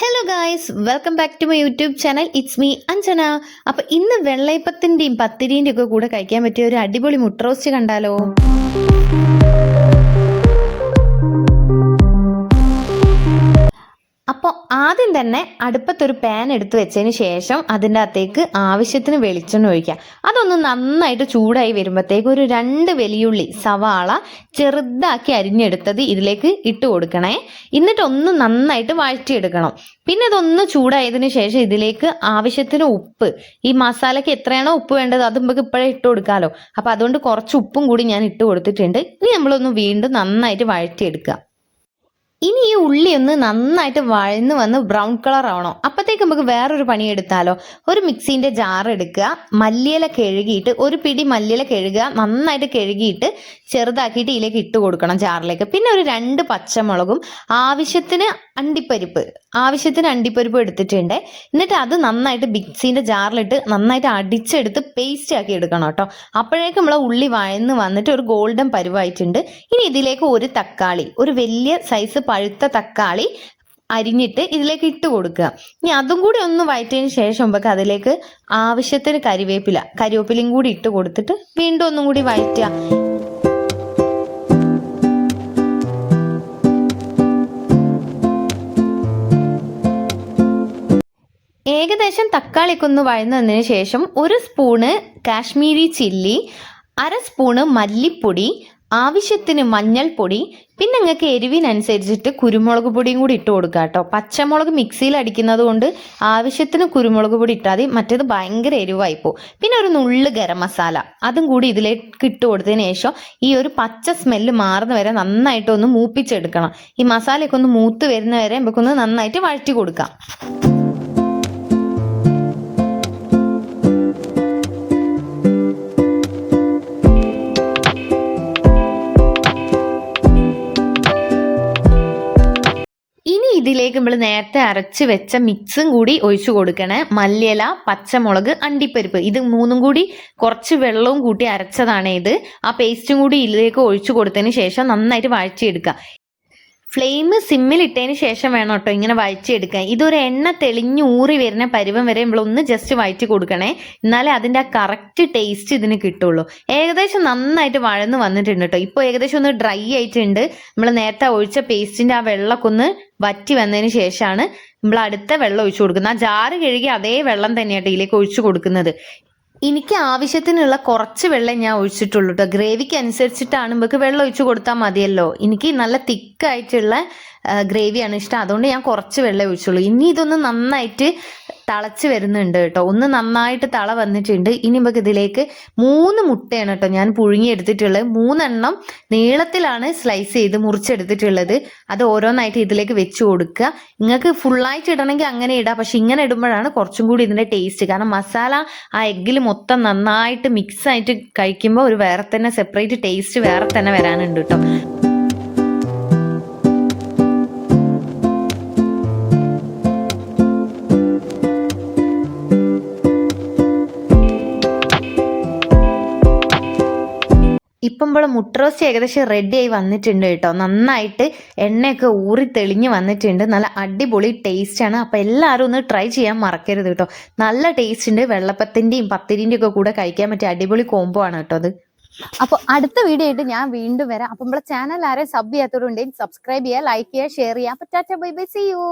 Hello guys welcome back to my YouTube channel it's me Anjana അപ്പൊ ഇന്ന് വെള്ളയപ്പത്തിന്റെയും പത്തിരിന്റെയും ഒക്കെ കൂടെ കഴിക്കാൻ പറ്റിയ ഒരു അടിപൊളി മുട്ട റോസ്റ്റ് കണ്ടാലോ? ആദ്യം തന്നെ അടുപ്പത്തൊരു പാൻ എടുത്തു വെച്ചതിന് ശേഷം അതിന്റെ അകത്തേക്ക് ആവശ്യത്തിന് വെളിച്ചെണ്ണ ഒഴിക്കുക. അതൊന്ന് നന്നായിട്ട് ചൂടായി വരുമ്പോഴത്തേക്ക് ഒരു രണ്ട് വലിയുള്ളി സവാള ചെറുതാക്കി അരിഞ്ഞെടുത്തത് ഇതിലേക്ക് ഇട്ട് കൊടുക്കണേ. എന്നിട്ട് ഒന്ന് നന്നായിട്ട് വഴറ്റിയെടുക്കണം. പിന്നെ ഇതൊന്ന് ചൂടായതിനു ശേഷം ഇതിലേക്ക് ആവശ്യത്തിന് ഉപ്പ്. ഈ മസാലയ്ക്ക് എത്രയാണോ ഉപ്പ് വേണ്ടത് അത് നമുക്ക് ഇപ്പോഴേ ഇട്ട് കൊടുക്കാമല്ലോ അപ്പോൾ അതുകൊണ്ട് കുറച്ച് ഉപ്പും കൂടി ഞാൻ ഇട്ട് കൊടുത്തിട്ടുണ്ട്. ഇനി നമ്മളൊന്ന് വീണ്ടും നന്നായിട്ട് വഴറ്റിയെടുക്കുക. ഇനി ഈ ഉള്ളി ഒന്ന് നന്നായിട്ട് വഴന്ന് വന്ന് ബ്രൗൺ കളർ ആവണം. അപ്പത്തേക്ക് നമുക്ക് വേറൊരു പണി എടുത്താലോ? ഒരു മിക്സിന്റെ ജാർ എടുക്കുക മല്ലിയില കഴുകിയിട്ട് ഒരു പിടി മല്ലിയില കഴുകുക നന്നായിട്ട് കഴുകിയിട്ട് ചെറുതാക്കിയിട്ട് ഇതിലേക്ക് ഇട്ട് കൊടുക്കണം ജാറിലേക്ക് പിന്നെ ഒരു രണ്ട് പച്ചമുളകും ആവശ്യത്തിന് അണ്ടിപ്പരിപ്പ് ആവശ്യത്തിന് അണ്ടിപ്പരിപ്പ് എടുത്തിട്ടുണ്ട്. എന്നിട്ട് അത് നന്നായിട്ട് മിക്സിന്റെ ജാറിലിട്ട് നന്നായിട്ട് അടിച്ചെടുത്ത് പേസ്റ്റ് ആക്കി എടുക്കണം കേട്ടോ. അപ്പോഴേക്കും നമ്മളെ ഉള്ളി വഴന്ന് വന്നിട്ട് ഒരു ഗോൾഡൻ പരുവായിട്ടുണ്ട്. ഇനി ഇതിലേക്ക് ഒരു തക്കാളി ഒരു വലിയ സൈസ് പഴുത്ത തക്കാളി അരിഞ്ഞിട്ട് ഇതിലേക്ക് ഇട്ട് കൊടുക്കുക. ഇനി അതും കൂടി ഒന്ന് വയറ്റിയതിന് ശേഷം നമുക്ക് അതിലേക്ക് ആവശ്യത്തിന് കരിവേപ്പില കരിവേപ്പിലയും കൂടി ഇട്ട് കൊടുത്തിട്ട് വീണ്ടും ഒന്നും കൂടി വയറ്റുക ഏകദേശം തക്കാളിയൊക്കെ ഒന്ന് വഴന്നതിന് ശേഷം ഒരു സ്പൂണ് കാശ്മീരി ചില്ലി അര സ്പൂണ് മല്ലിപ്പൊടി ആവശ്യത്തിന് മഞ്ഞൾപ്പൊടി പിന്നെ നിങ്ങൾക്ക് എരിവിനനുസരിച്ചിട്ട് കുരുമുളക് പൊടിയും കൂടി ഇട്ട് കൊടുക്കുക കേട്ടോ. പച്ചമുളക് മിക്സിയിൽ അടിക്കുന്നത് കൊണ്ട് ആവശ്യത്തിന് കുരുമുളക് പൊടി ഇട്ടാൽ മതി മറ്റേത് ഭയങ്കര എരിവായിപ്പോ പിന്നെ ഒരു നുള്ള് ഗരം മസാല അതും കൂടി ഇതിലേക്ക് ഇട്ട് കൊടുത്തതിന് ശേഷം ഈ ഒരു പച്ച സ്മെല്ല് മാറുന്ന വരെ നന്നായിട്ട് ഒന്ന് മൂപ്പിച്ചെടുക്കണം. ഈ മസാലയൊക്കെ ഒന്ന് മൂത്ത് വരുന്ന വരെ നമുക്കൊന്ന് നന്നായിട്ട് വഴറ്റി കൊടുക്കാം. ഇതിലേക്ക് നമ്മൾ നേരത്തെ അരച്ച് വെച്ച മിക്സും കൂടി ഒഴിച്ചു കൊടുക്കണേ. മല്ലിയില പച്ചമുളക് അണ്ടിപ്പരിപ്പ്. ഇത് മൂന്നും കൂടി കുറച്ച് വെള്ളവും കൂട്ടി അരച്ചതാണ് ഇത്. ആ പേസ്റ്റും കൂടി ഇതിലേക്ക് ഒഴിച്ചു കൊടുത്തതിന് ശേഷം നന്നായിട്ട് വഴറ്റിയെടുക്കുക. ഫ്ലെയിം സിമ്മിൽ ഇട്ടതിന് ശേഷം വേണം കേട്ടോ ഇങ്ങനെ വഴറ്റിയെടുക്കാൻ. ഇതൊരു എണ്ണ തെളിഞ്ഞു ഊറി വരുന്ന പരുവം വരെ നമ്മൾ ഒന്ന് ജസ്റ്റ് വഴറ്റി കൊടുക്കണേ. എന്നാലേ അതിന്റെ ആ കറക്റ്റ് ടേസ്റ്റ് ഇതിന് കിട്ടുള്ളൂ. ഏകദേശം നന്നായിട്ട് വഴന്ന് വന്നിട്ടുണ്ട് കേട്ടോ. ഇപ്പോൾ ഏകദേശം ഒന്ന് ഡ്രൈ ആയിട്ടുണ്ട്. നമ്മൾ നേരത്തെ ഒഴിച്ച പേസ്റ്റിന്റെ ആ വെള്ളമൊക്കെ ഒന്ന് വറ്റി വന്നതിന് ശേഷമാണ് നമ്മൾ അടുത്ത വെള്ളം ഒഴിച്ചു കൊടുക്കുന്നത്. ആ ജാറ് കഴുകി അതേ വെള്ളം തന്നെയാട്ടോ ഇതിലേക്ക് ഒഴിച്ചു കൊടുക്കുന്നത്. എനിക്ക് ആവശ്യത്തിനുള്ള കുറച്ച് വെള്ളം ഞാൻ ഒഴിച്ചിട്ടുള്ളൂ കേട്ടോ ഗ്രേവിക്ക് അനുസരിച്ചിട്ടാണ് നമുക്ക് വെള്ളം ഒഴിച്ചു കൊടുത്താൽ മതിയല്ലോ. എനിക്ക് നല്ല തിക്കായിട്ടുള്ള ഗ്രേവിയാണ് ഇഷ്ടം. അതുകൊണ്ട് ഞാൻ കുറച്ച് വെള്ളം ഒഴിച്ചുള്ളൂ. ഇനി ഇതൊന്ന് നന്നായിട്ട് തിളച്ച് വരുന്നുണ്ട് കേട്ടോ. ഒന്ന് നന്നായിട്ട് തള വന്നിട്ടുണ്ട്. ഇനി നമുക്ക് ഇതിലേക്ക് മൂന്ന് മുട്ടയാണ് കേട്ടോ ഞാൻ പുഴുങ്ങി എടുത്തിട്ടുള്ളത് മൂന്നെണ്ണം നീളത്തിലാണ് സ്ലൈസ് ചെയ്ത് മുറിച്ചെടുത്തിട്ടുള്ളത്. അത് ഓരോന്നായിട്ട് ഇതിലേക്ക് വെച്ച് കൊടുക്കുക. നിങ്ങൾക്ക് ഫുള്ളായിട്ട് ഇടണമെങ്കിൽ അങ്ങനെ ഇടാം. പക്ഷെ ഇങ്ങനെ ഇടുമ്പോഴാണ് കുറച്ചും കൂടി ഇതിന്റെ ടേസ്റ്റ് കാരണം മസാല ആ എഗ്ഗിൽ മൊത്തം നന്നായിട്ട് മിക്സ് ആയിട്ട് കഴിക്കുമ്പോൾ ഒരു വേറെ തന്നെ സെപ്പറേറ്റ് ടേസ്റ്റ് വേറെ തന്നെ വരാനുണ്ട് കേട്ടോ. ഇപ്പം ഇപ്പോൾ മുട്ട റോസ്റ്റ് ഏകദേശം റെഡി ആയി വന്നിട്ടുണ്ട് കേട്ടോ. നന്നായിട്ട് എണ്ണയൊക്കെ ഊറി തെളിഞ്ഞ് വന്നിട്ടുണ്ട്. നല്ല അടിപൊളി ടേസ്റ്റ് ആണ്. അപ്പോൾ എല്ലാവരും ഒന്ന് ട്രൈ ചെയ്യാൻ മറക്കരുത് കേട്ടോ. നല്ല ടേസ്റ്റ് ഉണ്ട്. വെള്ളപ്പത്തിന്റെയും പത്തിരിന്റെയും ഒക്കെ കൂടെ കഴിക്കാൻ പറ്റിയ അടിപൊളി കോംബോ ആണ് കേട്ടോ അത്. അപ്പൊ അടുത്ത വീഡിയോ ആയിട്ട് ഞാൻ വീണ്ടും വരാം. അപ്പൊ നമ്മളെ ചാനൽ ആരെയും സബ് ചെയ്യാത്തവരുണ്ടെങ്കിൽ സബ്സ്ക്രൈബ് ചെയ്യുക ലൈക്ക് ചെയ്യുക ഷെയർ ചെയ്യുക. അപ്പൊ tata bye bye see you